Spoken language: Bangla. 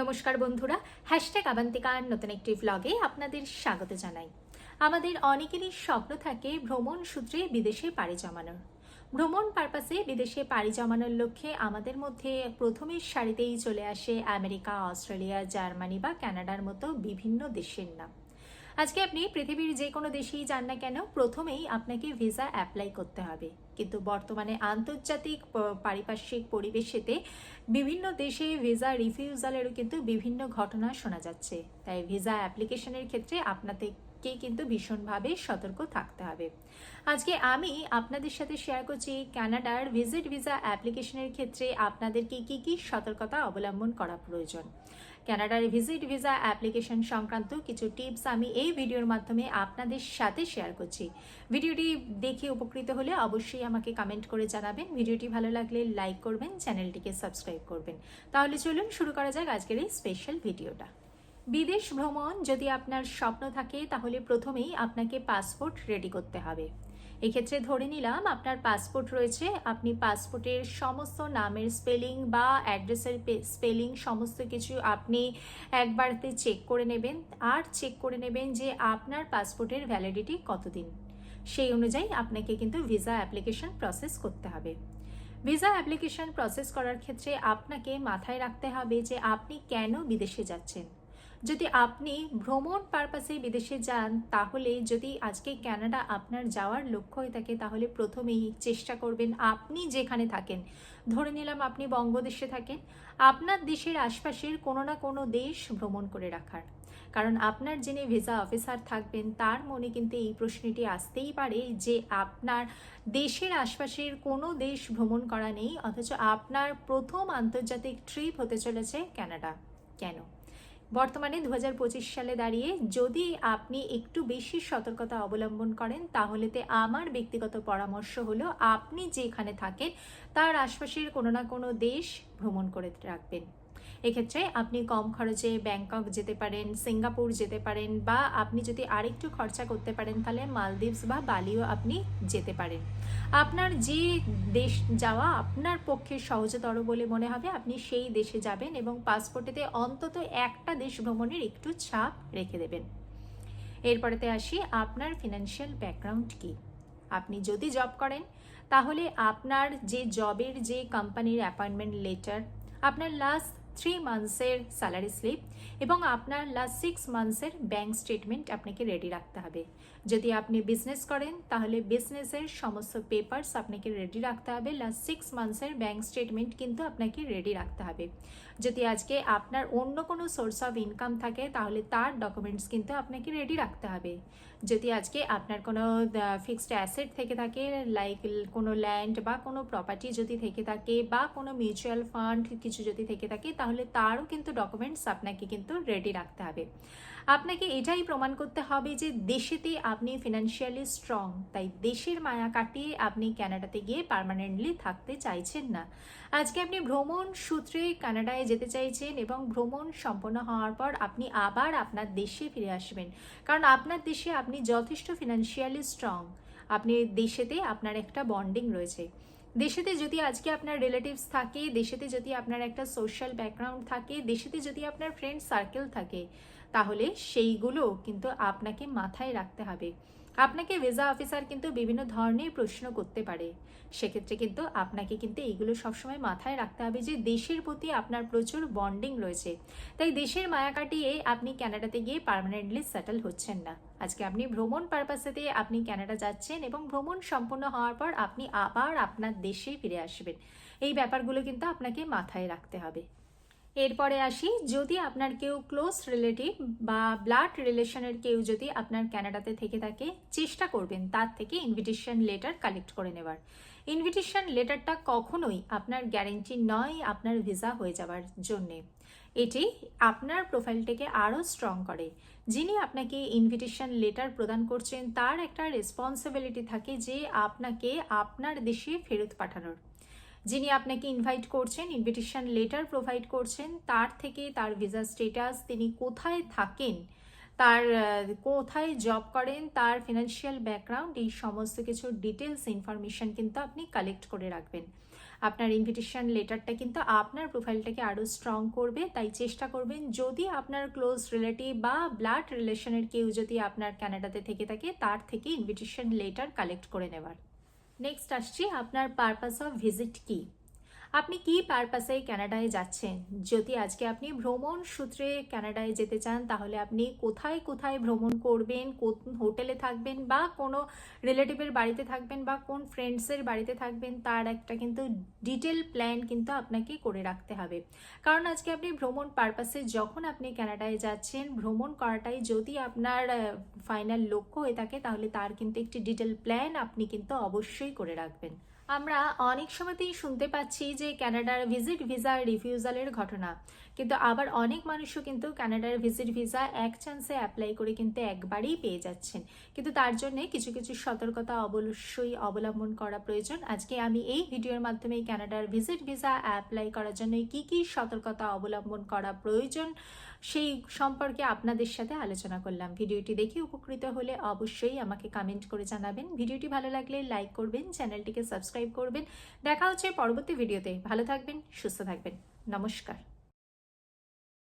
নমস্কার বন্ধুরা হ্যাশট্যাগ আবান্তিকার নতুন একটি ভ্লগে আপনাদের স্বাগত জানাই। আমাদের অনেকেরই স্বপ্ন থাকে ভ্রমণ সূত্রে বিদেশে পাড়ি জমানোর। ভ্রমণ পারপাসে বিদেশে পাড়ি জমানোর লক্ষ্যে আমাদের মধ্যে প্রথমের সারিতেই চলে আসে আমেরিকা, অস্ট্রেলিয়া, জার্মানি বা কানাডার মতো বিভিন্ন দেশের নাম। আজকে আপনি পৃথিবীর যে কোনো দেশেই যান না কেন, প্রথমেই আপনাকে ভিসা অ্যাপ্লাই করতে হবে। কিন্তু বর্তমানে আন্তর্জাতিক পারিপার্শ্বিক পরিবেশেতে বিভিন্ন দেশে ভিসা রিফিউজালেরও কিন্তু বিভিন্ন ঘটনা শোনা যাচ্ছে। তাই ভিসা অ্যাপ্লিকেশনের ক্ষেত্রে আপনাদেরকে কিন্তু ভীষণভাবে সতর্ক থাকতে হবে। আজকে আমি আপনাদের সাথে শেয়ার করছি কানাডার ভিজিট ভিসা অ্যাপ্লিকেশনের ক্ষেত্রে আপনাদেরকে কি কি সতর্কতা অবলম্বন করা প্রয়োজন। কানাডার ভিজিট ভিসা অ্যাপ্লিকেশন সংক্রান্ত কিছু টিপস আমি এই ভিডিওর মাধ্যমে আপনাদের সাথে শেয়ার করছি। ভিডিওটি দেখে উপকৃত হলে অবশ্যই আমাকে কমেন্ট করে জানাবেন। ভিডিওটি ভালো লাগলে লাইক করবেন চ্যানেলটিকে সাবস্ক্রাইব করবেন। তাহলে চলুন শুরু করা যাক আজকের এই স্পেশাল ভিডিওটা বিদেশ ভ্রমণ যদি আপনার স্বপ্ন থাকে, তাহলে প্রথমেই আপনাকে পাসপোর্ট রেডি করতে হবে। এক্ষেত্রে ধরে নিলাম আপনার পাসপোর্ট রয়েছে, আপনি পাসপোর্টের সমস্ত নামের স্পেলিং বা অ্যাড্রেসের স্পেলিং সমস্ত কিছু আপনি একবারতে চেক করে নেবেন, আর চেক করে নেবেন যে আপনার পাসপোর্টের ভ্যালিডিটি কতদিন। সেই অনুযায়ী আপনাকে কিন্তু ভিসা অ্যাপ্লিকেশন প্রসেস করতে হবে। ভিসা অ্যাপ্লিকেশন প্রসেস করার ক্ষেত্রে আপনাকে মাথায় রাখতে হবে যে আপনি কেন বিদেশে যাচ্ছেন। যদি আপনি ভ্রমণ পারপাসে বিদেশে যান, তাহলে যদি আজকে কানাডা আপনার যাওয়ার লক্ষ্য হয়ে থাকে, তাহলে প্রথমেই চেষ্টা করবেন আপনি যেখানে থাকেন। ধরে নিলাম আপনি বঙ্গদেশে থাকেন, আপনার দেশের আশপাশের কোনো না কোনো দেশ ভ্রমণ করে রাখার। কারণ আপনার যিনি ভিসা অফিসার থাকবেন, তার মনে কিন্তু এই প্রশ্নটি আসতেই পারে যে আপনার দেশের আশপাশের কোনো দেশ ভ্রমণ করা নেই, অথচ আপনার প্রথম আন্তর্জাতিক ট্রিপ হতে চলেছে কানাডা কেন? বর্তমানে দু হাজার পঁচিশ সালে দাঁড়িয়ে যদি আপনি একটু বেশি সতর্কতা অবলম্বন করেন তাহলেতে আমার ব্যক্তিগত পরামর্শ হলো আপনি যেখানে থাকেন, তার আশপাশের কোনো না কোনো দেশ ভ্রমণ করে রাখবেন। এক্ষেত্রে আপনি কম খরচে ব্যাংকক যেতে পারেন, সিঙ্গাপুর যেতে পারেন বা আপনি যদি আরেকটু খরচা করতে পারেন, তাহলে মালদ্বীপস বা বালিও আপনি যেতে পারেন। আপনার যে দেশ যাওয়া আপনার পক্ষে সহজতর বলে মনে হবে। আপনি সেই দেশে যাবেন এবং পাসপোর্টেতে অন্তত একটা দেশ ভ্রমণের একটু ছাপ রেখে দেবেন। এরপরেতে আসি, আপনার ফিনান্সিয়াল ব্যাকগ্রাউন্ড কি? আপনি যদি জব করেন, তাহলে আপনার যে জবের যে কোম্পানির অ্যাপয়েন্টমেন্ট লেটার আপনার লাস্ট থ্রি মান্থসের স্যালারি স্লিপ এবং আপনার লাস্ট সিক্স মান্থসের ব্যাঙ্ক স্টেটমেন্ট আপনাকে রেডি রাখতে হবে। যদি আপনি বিজনেস করেন, তাহলে বিজনেসের সমস্ত পেপারস আপনাকে রেডি রাখতে হবে। লাস্ট সিক্স মান্থসের ব্যাঙ্ক স্টেটমেন্ট কিন্তু আপনাকে রেডি রাখতে হবে। যদি আজকে আপনার অন্য কোনো সোর্স অফ ইনকাম থাকে, তাহলে তার ডকুমেন্টস কিন্তু আপনাকে রেডি রাখতে হবে। যদি আজকে আপনার কোনো ফিক্সড অ্যাসেট থেকে থাকে লাইক কোনো ল্যান্ড বা কোনো প্রপার্টি যদি থেকে থাকে বা কোনো মিউচুয়াল ফান্ড কিছু যদি থেকে থাকে তাহলে তারও কিন্তু ডকুমেন্টস আপনাকে কিন্তু রেডি রাখতে হবে। আপনাকে এটাই প্রমাণ করতে হবে যে দেশেতে আপনি ফিনান্সিয়ালি স্ট্রং তাই দেশের মায়া কাটিয়ে আপনি কানাডাতে গিয়ে পার্মানেন্টলি থাকতে চাইছেন না। আজকে আপনি ভ্রমণ সূত্রে কানাডায় যেতে চাইছেন এবং ভ্রমণ সম্পন্ন হওয়ার পর আপনি আবার আপনার দেশে ফিরে আসবেন। কারণ আপনার দেশে আপনি যথেষ্ট ফিনান্সিয়ালি স্ট্রং আপনি দেশেতে আপনার একটা বন্ডিং রয়েছে। দেশেতে যদি আজকে আপনার রিলেটিভস থাকে, দেশেতে যদি আপনার একটা সোশ্যাল ব্যাকগ্রাউন্ড থাকে, দেশেতে যদি আপনার ফ্রেন্ড সার্কেল থাকে, তাহলে সেইগুলো কিন্তু আপনাকে মাথায় রাখতে হবে। আপনাকে ভিসা অফিসার কিন্তু বিভিন্ন ধরনের প্রশ্ন করতে পারে। সেক্ষেত্রে কিন্তু আপনাকে কিন্তু এইগুলো সবসময় মাথায় রাখতে হবে যে দেশের প্রতি আপনার প্রচুর বন্ডিং রয়েছে। তাই দেশের মায়া কাটিয়ে আপনি ক্যানাডাতে গিয়ে পার্মানেন্টলি সেটেল হচ্ছেন না। আজকে আপনি ভ্রমণ পারপাসেতে আপনি ক্যানাডা যাচ্ছেন এবং ভ্রমণ সম্পূর্ণ হওয়ার পর আপনি আবার আপনার দেশে ফিরে আসবেন। এই ব্যাপারগুলো কিন্তু আপনাকে মাথায় রাখতে হবে। এরপরে আসি, যদি আপনার কেউ ক্লোজ রিলেটিভ বা ব্লাড রিলেশনের কেউ যদি আপনার ক্যানাডাতে থেকে থাকে, চেষ্টা করবেন তার থেকে ইনভিটেশন লেটার কালেক্ট করে নেবার। ইনভিটেশন লেটারটা কখনোই আপনার গ্যারেন্টি নয় আপনার ভিসা হয়ে যাওয়ার জন্যে। এটি আপনার প্রোফাইলটাকে আরও স্ট্রং করে। যিনি আপনাকে ইনভিটেশন লেটার প্রদান করছেন, তার একটা রেসপন্সিবিলিটি থাকে যে আপনাকে আপনার দেশে ফেরত পাঠানোর। যিনি আপনাকে ইনভাইট করছেন ইনভিটেশন লেটার প্রোভাইড করছেন, তার থেকে তার ভিসা স্টেটাস তিনি কোথায় থাকেন, তার কোথায় জব করেন, তার ফিনান্সিয়াল ব্যাকগ্রাউন্ড এই সমস্ত কিছু ডিটেলস ইনফরমেশন কিন্তু আপনি কালেক্ট করে রাখবেন। আপনার ইনভিটেশন লেটারটা কিন্তু আপনার প্রোফাইলটাকে আরও স্ট্রং করবে, তাই চেষ্টা করবেন যদি আপনার ক্লোজ রিলেটিভ বা ব্লাড রিলেশনের কেউ যদি আপনার ক্যানাডাতে থেকে থাকে, তার থেকে ইনভিটেশন লেটার কালেক্ট করে নেওয়ার। নেক্সট আসছি আপনার পারপাস অফ ভিজিট কি? আপনি কি পারপাসে ক্যানাডায় যাচ্ছেন? যদি আজকে আপনি ভ্রমণ সূত্রে কানাডায় যেতে চান, তাহলে আপনি কোথায় কোথায় ভ্রমণ করবেন? কোন হোটেলে থাকবেন বা কোনো রিলেটিভের বাড়িতে থাকবেন বা কোন ফ্রেন্ডসের বাড়িতে থাকবেন, তার একটা কিন্তু ডিটেল প্ল্যান কিন্তু আপনাকে করে রাখতে হবে। কারণ আজকে আপনি ভ্রমণ পারপাসে যখন আপনি কানাডায় যাচ্ছেন, ভ্রমণ করাটাই যদি আপনার ফাইনাল লক্ষ্য হয়ে থাকে, তাহলে তার কিন্তু একটি ডিটেল প্ল্যান আপনি কিন্তু অবশ্যই করে রাখবেন। আমরা অনেক সময়তেই শুনতে পাচ্ছি যে কানাডার ভিজিট ভিসা রিফিউজালের ঘটনা। কিন্তু আবার অনেক মানুষও কিন্তু কানাডার ভিজিট ভিসা এক চান্সে অ্যাপ্লাই করে কিন্তু একবারেই পেয়ে যাচ্ছেন। কিন্তু তার জন্য কিছু কিছু সতর্কতা অবশ্যই অবলম্বন করা প্রয়োজন। আজকে আমি এই ভিডিওর মাধ্যমে কানাডার ভিজিট ভিসা অ্যাপ্লাই করার জন্য কি কি সতর্কতা অবলম্বন করা প্রয়োজন সেই সম্পর্কে আপনাদের সাথে আলোচনা করলাম। ভিডিওটি দেখে উপকৃত হলে অবশ্যই আমাকে কমেন্ট করে জানাবেন। ভিডিওটি ভালো লাগলে লাইক করবেন চ্যানেলটিকে সাবস্ক্রাইব করবেন। দেখা হচ্ছে পরবর্তী ভিডিওতে ভালো থাকবেন, সুস্থ থাকবেন। নমস্কার।